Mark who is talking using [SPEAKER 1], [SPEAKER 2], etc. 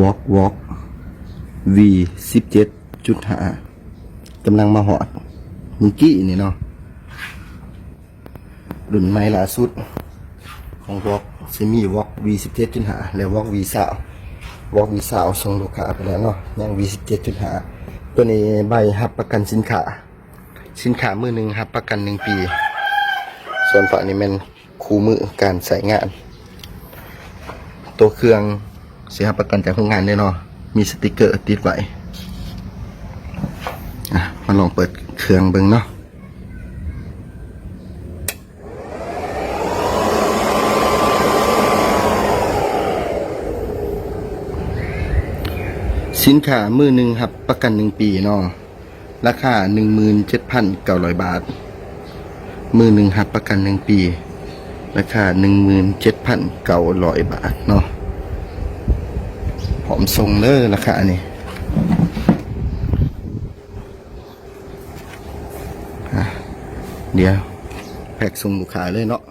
[SPEAKER 1] Walk Walk V สิบเจ็ดจุดห้ากำลังมาหอดมึงกี้นี่เนาะรุ่นใหม่ล่าสุด ของ Walk ซิมี Walk V สิบเจ็ดจุดห้าและ Walk V สาว Walk V สาวส่งลูกค้าไปแล้วเนาะยัง V สิบเจ็ดจุดห้าตัวนี้ใบหับประกันสินค้า สินค้ามือหนึ่งหับประกันหนึ่งปี ส่วนฝั่งนี้มันคู่มือการใส่งาน ตัวเครื่อง เสียประกันจากโรงงานแน่นอนมีสติกเกอร์ติดไว้มาลองเปิดเครื่องเบิ่งเนาะสินค้ามือหนึ่งครับประกันหนึ่งปีเนาะราคาหนึ่งมืนเจ็ดพันเก้าร้อยบาท มือหนึ่งหับประกันหนึ่งปี ราคาหนึ่งมืนเจ็ดพันเก้าร้อยบาทเนาะ มทรงเด้อราคานี่เดี๋ยวแพ็กส่งลูกค้าเลยเนาะ